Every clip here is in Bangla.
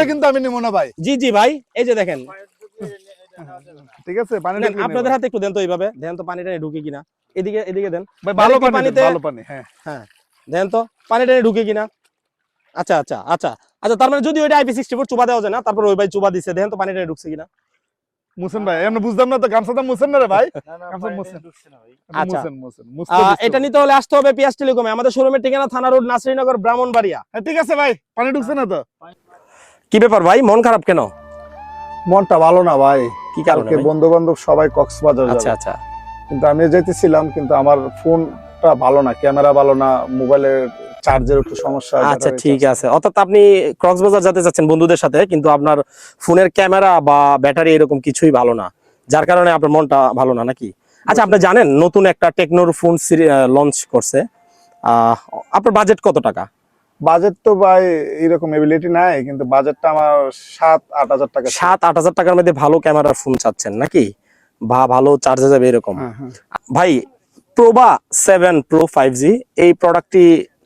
ঢুকলে কিন্তু আমি নিবো না ভাই। জি জি ভাই এই যে দেখেন। ঠিক আছে পানি আপনাদের হাতে একটু দেন তো এইভাবে। দেন তো পানিটা ঢুকে কিনা। এদিকে এদিকে দেন। ভাই ভালো পানি ভালো পানি হ্যাঁ। হ্যাঁ। দেন তো পানিটা ঢুকে কিনা। আচ্ছা আচ্ছা আচ্ছা। আচ্ছা তার মানে যদি ওইটা আইপি সিক্সটি ফোর চুবা দেওয়া যায় না তারপর ওই ভাই চুবা দিচ্ছে দেখেন তো পানিটা ঢুকছে কিনা। মুসেন ভাই আমরা বুঝলাম না তো গামছাটা মুসেন না রে ভাই? গামছা মুসেন। আচ্ছা। মুসেন মুসেন এটা। নিতে হলে আসতে হবে পিয়াস টেলিকমে। আমাদের শোরুমের ঠিকানা থানা রোড নাসরিনগর ব্রাহ্মণবাড়িয়া। হ্যাঁ, ঠিক আছে ভাই পানি ঢুকছে না তো? কি ব্যাপার ভাই? মন খারাপ কেন? মনটা ভালো না ভাই। কি কারণে বন্ধু বান্ধব সবাই কক্সবাজার আচ্ছা আচ্ছা। কিন্তু আমি যেতেছিলাম কিন্তু আমার ফোনটা ভালো না ক্যামেরা ভালো না মোবাইলের চার্জের একটু সমস্যা আচ্ছা ঠিক আছে। অর্থাৎ আপনি কক্সবাজার যেতে চাচ্ছেন বন্ধুদের সাথে কিন্তু আপনার ফোনের ক্যামেরা বা ব্যাটারি এরকম কিছুই ভালো না। যার কারণে আপনার মনটা ভালো না নাকি? আচ্ছা আপনি জানেন নতুন একটা টেকনোর ফোন লঞ্চ করছে। আহ, আপনার বাজেট কত টাকা? বাজেট তো ভাই এরকম এবিলিটি নাই কিন্তু বাজেটটা আমার সাত আট হাজার টাকা সাত আট হাজার টাকার মধ্যে ভালো ক্যামেরার ফোন চাচ্ছেন নাকি? বা ভালো চার্জে যাবে এরকম। হ্যাঁ, হ্যাঁ। ভাই প্রোবা সেভেন প্রো ফাইভ জি এই প্রোডাক্টটি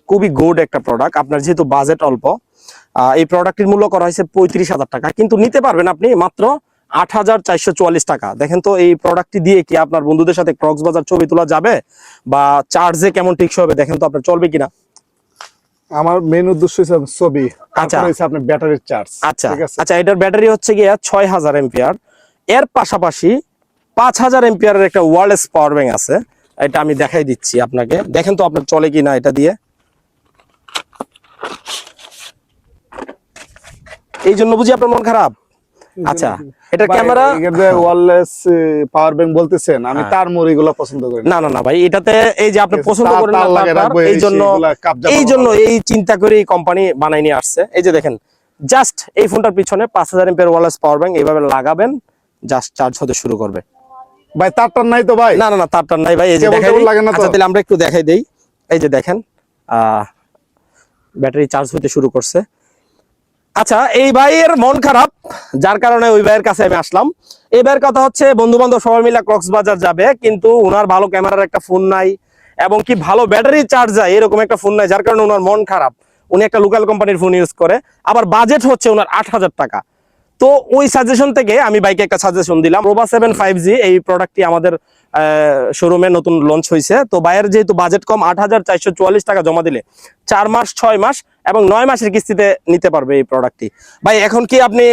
খুবই গুড একটা প্রোডাক্ট আপনার যেহেতু বাজেট অল্প এই প্রোডাক্টটির মূল্য করা হয়েছে পঁয়ত্রিশ হাজার টাকা। কিন্তু নিতে পারবেন আপনি মাত্র আট হাজার চারশো চুয়াল্লিশ টাকা। দেখেন তো এই প্রোডাক্টটি দিয়ে কি আপনার বন্ধুদের সাথে কক্সবাজার ছবি তোলা যাবে? বা চার্জে কেমন টিকসই হবে? দেখেন তো আপনার চলবে কিনা। আমার মেন উদ্দেশ্য হচ্ছে ছবি আচ্ছা। হচ্ছে আপনার ব্যাটারির চার্জ আচ্ছা। আচ্ছা এটার ব্যাটারি হচ্ছে গিয়ে ছয় হাজার এমপিয়ার এর পাশাপাশি পাঁচ হাজার এমপিয়ারের একটা ওয়্যারলেস পাওয়ার ব্যাংক আছে। এটা আমি দেখাই দিচ্ছি আপনাকে। দেখেন তো আপনার চলে কি না এটা দিয়ে। এই জন্য বুঝি আপনার মন খারাপ? আচ্ছা এটার ক্যামেরা পাওয়ার ব্যাংক বলতেছেন আমি হ্যাঁ। তার পছন্দ করি না। না না ভাই এটাতে এই যে আপনি পছন্দ করেন না এই জন্য এই জন্য এই চিন্তা করে এই কোম্পানি বানাই নিয়ে আসছে। এই যে দেখেন জাস্ট এই ফোনটার পিছনে পাওয়ার ব্যাংক এইভাবে লাগাবেন জাস্ট চার্জ হতে শুরু করবে। ভাই তারটা নাই তো ভাই? না না না তারটার নাই ভাই এই যে দেখাই আচ্ছা তাহলে আমরা একটু দেখাই দেই। এই যে দেখেন আহ ব্যাটারি চার্জ হতে শুরু করছে। আচ্ছা এই ভাইয়ের মন খারাপ যার কারণে ওই ভাইয়ের কাছে আমি আসলাম। এই ভাইয়ের কথা হচ্ছে বন্ধু বান্ধব সবাই মিলে কক্সবাজার যাবে, কিন্তু ওনার ভালো ক্যামেরার একটা ফোন নাই, এবং কি ভালো ব্যাটারি চার্জ যায়, এরকম একটা ফোন নাই, যার কারণে ওনার মন খারাপ। উনি একটা লোকাল কোম্পানির ফোন ইউজ করে, আবার বাজেট হচ্ছে ওনার আট হাজার টাকা। তো ওই সাজেশন থেকে আমি বাইকে একটা সাজেশন দিলাম। রোবা সেভেন ফাইভ জি এই প্রোডাক্টটি আমাদের শোরুমে নতুন লঞ্চ হয়েছে তো বাইরের যেহেতু বাজেট কম আট হাজার চারশো চুয়াল্লিশ টাকা জমা দিলে চার মাস ছয় মাস এবং নয় মাসের কিস্তিতে নিতে পারবে এই প্রোডাক্টটি ভাই এখন কি আপনি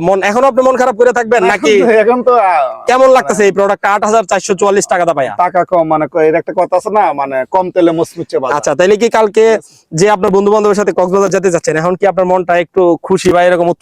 মন এখনও আপনি মন খারাপ করে থাকবেন নাকি এখন তো- কেমন লাগতেছে এই প্রোডাক্টটা আট হাজার চারশো চুয়াল্লিশ টাকাটা ভাইয়া। টাকা কম মানে এর একটা কথা আছে না মানে কম তেলে বাজার। আচ্ছা তাইলে কি কালকে যে আপনার বন্ধু বান্ধবের সাথে কক্সবাজার যেতে যাচ্ছেন এখন কি আপনার মনটা একটু খুশি বা এরকম